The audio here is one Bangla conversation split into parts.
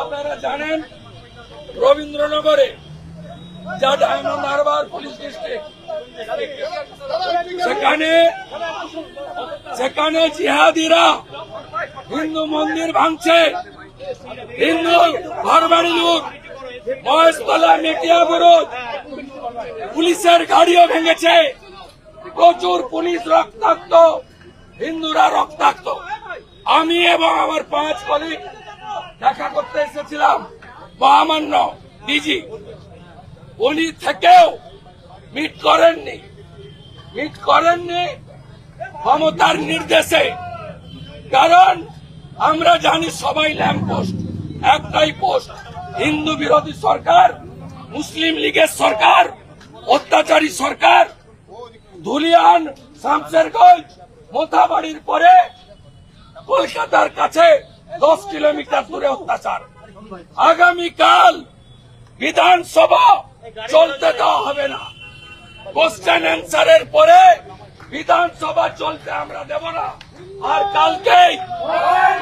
আপনারা জানেন রবীন্দ্রনগরে যা ডায়মন্ড হারবার পুলিশ সেখানে সেখানে জিহাদিরা হিন্দু মন্দির ভাঙছে। হিন্দু ঘরবাড়ি লোক বয়সতলা মেটিয়া বিরোধ পুলিশের গাড়িও ভেঙেছে। প্রচুর পুলিশ রক্তাক্ত, হিন্দুরা রক্তাক্ত। আমি এবং আমার পাঁচ কলিগ দেখা করতে এসেছিলাম মহামান্য ডিজি উনি থেকেও মিট করেননি। মিট করেননি ক্ষমতার নির্দেশে। কারণ আমরা জানি সবাই ল্যাম্প পোস্ট একটাই পোস্ট হিন্দু বিরোধী সরকার, মুসলিম লীগের সরকার, অত্যাচারী সরকার। ধুলিয়ান, শামসেরগঞ্জ, মোথাবাড়ির পরে কলকাতার কাছে দশ কিলোমিটার দূরে অত্যাচার। আগামীকাল বিধানসভা চলতে দেওয়া হবে না। কোশ্চেন অ্যান্সারের পরে বিধানসভা চলতে আমরা দেব না। আর কালকেই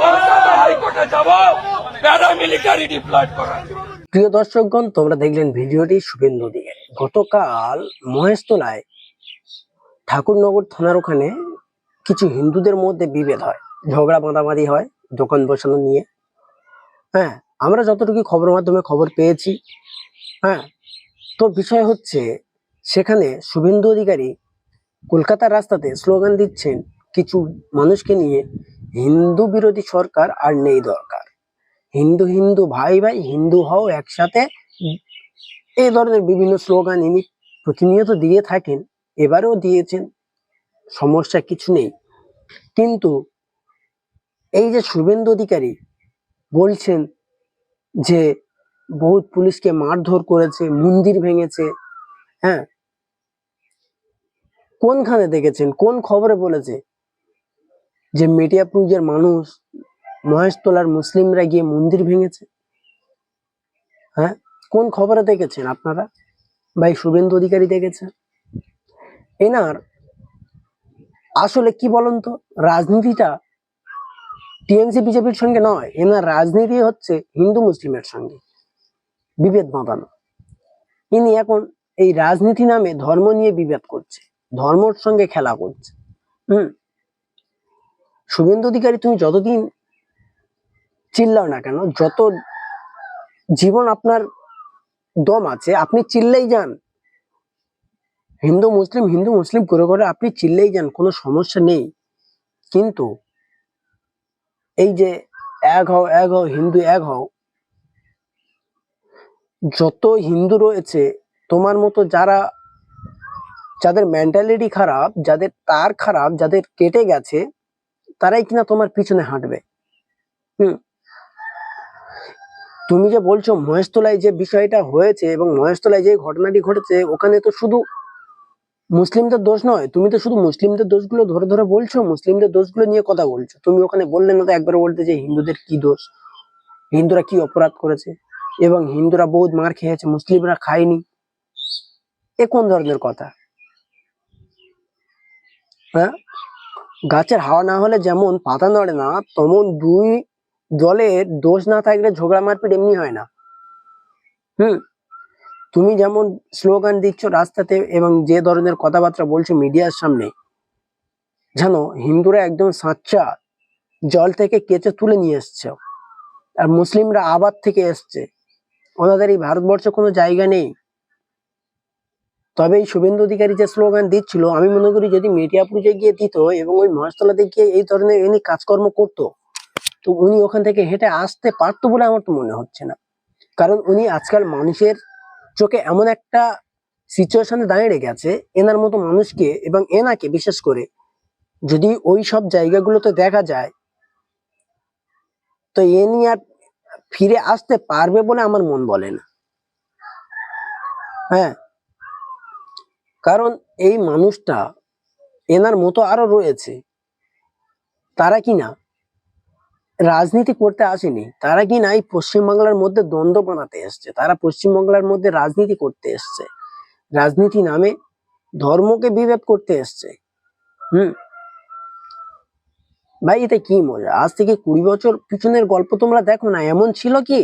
কলকাতা হাইকোর্টে যাব প্যারামিলিটারি ডিপ্লয়েড করার প্রিয় দর্শকগণ, তোমরা দেখলেন ভিডিওটি শুভেন্দু দিকে গতকাল মহেশতলায় ঠাকুরনগর থানার ওখানে কিছু হিন্দুদের মধ্যে বিভেদ হয়। ঝগড়া বাঁধাবাঁধি হয় দোকান বসানো নিয়ে। হ্যাঁ আমরা যতটুকু খবরের মাধ্যমে খবর পেয়েছি হ্যাঁ তো বিষয় হচ্ছে সেখানে শুভেন্দু অধিকারী কলকাতার রাস্তাতে স্লোগান দিচ্ছেন, কিছু মানুষকে নিয়ে হিন্দু বিরোধী সরকার আর নেই দরকার। হিন্দু হিন্দু ভাই ভাই, হিন্দু হও একসাথে। এই ধরনের বিভিন্ন স্লোগান ইনি প্রতিনিয়ত দিয়ে থাকেন, এবারেও দিয়েছেন, সমস্যা কিছু নেই। কিন্তু এই যে শুভেন্দু অধিকারী বলছেন যে বহুত পুলিশকে মারধর করেছে, মন্দির ভেঙেছে হ্যাঁ? কোনখানে দেখেছেন? কোন খবরে বলেছে? যে মেটিয়াপুঞ্জের মানুষ মহেশতলার মুসলিমরা গিয়ে মন্দির ভেঙেছে? হ্যাঁ? কোন খবরে দেখেছেন আপনারা? ভাই, শুভেন্দু অধিকারী দেখেছেন? এনার আসলে কি বলুন তো? রাজনীতিটা টিএমসি বিজেপির সঙ্গে নয়, এনার রাজনীতি হচ্ছে হিন্দু মুসলিমের সঙ্গে। বিভেদ বাঁধানো। ইনি এখন এই রাজনীতি নামে ধর্ম নিয়ে বিভেদ করছে, ধর্মর সঙ্গে খেলা করছে। হুম? শুভেন্দু অধিকারী, তুমি যতদিন চিল্লাও না কেন, যত জীবন আপনার দম আছে, আপনি চিল্লেই যান। হিন্দু মুসলিম হিন্দু মুসলিম করে করে আপনি চিল্লেই যান, কোনো সমস্যা নেই। কিন্তু এই যে এক হও এক হও, হিন্দু এক হও, যত হিন্দু রয়েছে, তোমার মতো যারা, যাদের মেন্টালিটি খারাপ, যাদের তার খারাপ, যাদের কেটে গেছে, তারাই কিনা তোমার পিছনে হাঁটবে। হুম। তুমি যে বলছো মহেশতলায় যে বিষয়টা হয়েছে এবং মহেশতলায় যে ঘটনাটি ঘটেছে, ওখানে তো শুধু মুসলিমদের দোষ নয়, তুমি তো শুধু মুসলিমদের দোষগুলো ধরে ধরে বলছো, মুসলিমদের দোষগুলো নিয়ে কথা বলছো। তুমি ওখানে বললে না তো একবার বলতে যে হিন্দুদের কি দোষ? হিন্দুরা কি অপরাধ করেছে? এবং হিন্দুরা বহুত মার খেয়েছে, মুসলিমরা খায়নি? এ কোন ধরনের কথা? হ্যাঁ? গাছের হাওয়া না হলে যেমন পাতা নড়ে না, তেমন দুই দলের দোষ না থাকলে ঝগড়া মারপিট এমনি হয় না। হুম? তুমি যেমন স্লোগান দিচ্ছ রাস্তাতে এবং যে ধরনের কথাবার্তা বলছো মিডিয়ার সামনে, জানো, হিন্দুরা একদম সাচ্চা জল থেকে কেচে তুলে নিয়ে এসছে আর মুসলিমরা আবার থেকে এসছে। ওনাদের এই ভারতবর্ষে কোনো জায়গা নেই। তবে এই শুভেন্দু অধিকারী যে স্লোগান দিচ্ছিল, আমি মনে করি যদি মেটিয়াপুরে গিয়ে দিত এবং ওই মহেশতলাতে গিয়ে এই ধরনের এনে কাজকর্ম করতো, তো উনি ওখান থেকে হেঁটে আসতে পারতো বলে আমার তো মনে হচ্ছে না। কারণ উনি আজকাল মানুষের চোখে এমন একটা সিচুয়েশনে দাঁড়িয়ে গেছে এনার মতো মানুষকে এবং এনাকে বিশেষ করে, যদি ওই সব জায়গাগুলোতে দেখা যায়, তো এ নিয়ে আর ফিরে আসতে পারবে বলে আমার মন বলে না। হ্যাঁ কারণ এই মানুষটা, এনার মতো আরও রয়েছে, তারা কি না? রাজনীতি করতে আসেনি, তারা কি না এই পশ্চিমবাংলার মধ্যে দ্বন্দ্ব বানাতে এসছে? তারা পশ্চিমবাংলার মধ্যে রাজনীতি করতে এসছে। রাজনীতি নামে ধর্মকে বিভেদ করতে এসছে। হুম? ভাই, এতে কি মজা? আজ থেকে কুড়ি বছর পিছনের গল্প তোমরা দেখো না, এমন ছিল কি?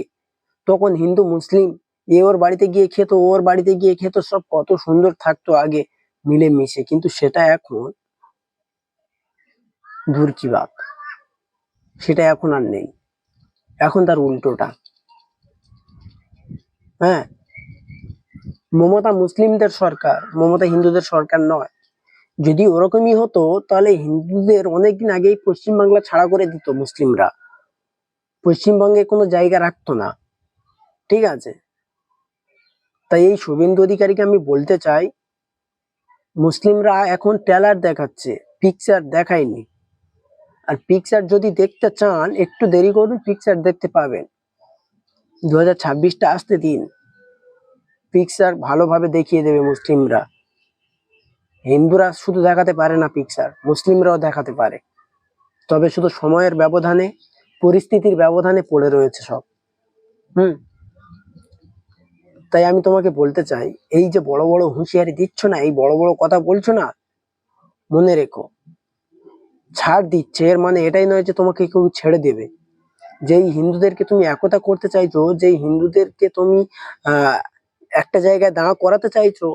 তখন হিন্দু, মুসলিম, এ ওর বাড়িতে গিয়ে খেত ওর বাড়িতে গিয়ে খেত, সব কত সুন্দর থাকতো আগে মিলে মিশে কিন্তু সেটা এখন দূর কি বাত? সেটা এখন আর নেই। এখন তার উল্টোটা। হ্যাঁ? মমতা মুসলিমদের সরকার, মমতা হিন্দুদের সরকার নয়। যদি ওরকমই হতো, তাহলে হিন্দুদের অনেকদিন আগেই পশ্চিমবাংলা ছাড়া করে দিত মুসলিমরা। পশ্চিমবঙ্গে কোনো জায়গা রাখতো না। ঠিক আছে? তাই এই শুভেন্দু অধিকারীকে আমি বলতে চাই, মুসলিমরা এখন ট্রেলার দেখাচ্ছে পিকচার দেখায়নি। আর পিকচার যদি দেখতে চান, একটু দেরি করুন পিকচার দেখতে পাবেন। দু হাজার ছাব্বিশটা আসতে দিন। পিকচার ভালোভাবে দেখিয়ে দেবে মুসলিমরা। হিন্দুরা শুধু দেখাতে পারে না পিকচার মুসলিমরাও দেখাতে পারে। তবে শুধু সময়ের ব্যবধানে, পরিস্থিতির ব্যবধানে পড়ে রয়েছে সব। হুম। তাই আমি তোমাকে বলতে চাই, এই যে বড় বড় হুঁশিয়ারি দিচ্ছ না, এই বড় বড় কথা বলছো না, মনে রেখো। ছাড় দিচ্ছে, এর মানে এটাই নয় যে তোমাকে কেউ ছেড়ে দেবে। যেই হিন্দুদেরকে তুমি একতা করতে চাইছো, যেই হিন্দুদেরকে তুমি একটা জায়গায় দাঁড়া করাতে চাইছো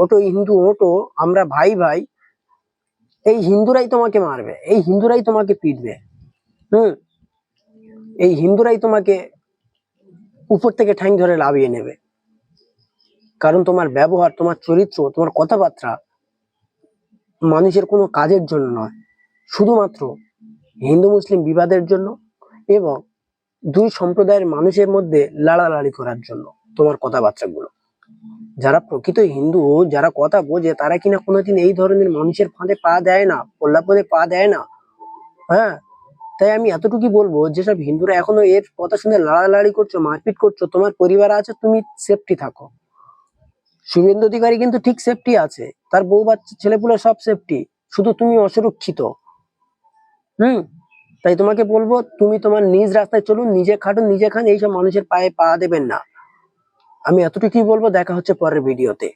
ওটো হিন্দু, ওটো, আমরা ভাই ভাই, এই হিন্দুরাই তোমাকে মারবে, এই হিন্দুরাই তোমাকে পিটবে, হুম? এই হিন্দুরাই তোমাকে উপর থেকে ঠ্যাং ধরে লাভিয়ে নেবে। কারণ তোমার ব্যবহার, তোমার চরিত্র, তোমার কথাবার্তা মানুষের কোনো কাজের জন্য নয়। শুধুমাত্র হিন্দু মুসলিম বিবাদের জন্য এবং দুই সম্প্রদায়ের মানুষের মধ্যে লাড়ালাড়ি করার জন্য তোমার কথাবার্তাগুলো যারা প্রকৃত হিন্দু, যারা কথা বোঝে, তারা কিনা কোনোদিন এই ধরনের মানুষের ফাঁদে পা দেয় না প্রল্লাপনে পা দেয় না? হ্যাঁ? তাই আমি এতটুকুই বলব, যেসব হিন্দুরা এখনও এর কথা শুনে লাড়ালাড়ি করছ, মারপিট করছ, তোমার পরিবার আছে, তুমি সেফটি থাকো। শুভেন্দু অধিকারী কিন্তু ঠিক সেফটি আছে, তার বউ বাচ্চা ছেলেপুলে সব সেফটি শুধু তুমি অসুরক্ষিত। হুম? তাই তোমাকে বলব, তুমি তোমার নিজ রাস্তায় চলুন, নিজে খাটুন, নিজে খান, এইসব মানুষের পায়ে পা দেবেন না। আমি এতটুকুই বলব, দেখা হচ্ছে পরের ভিডিওতে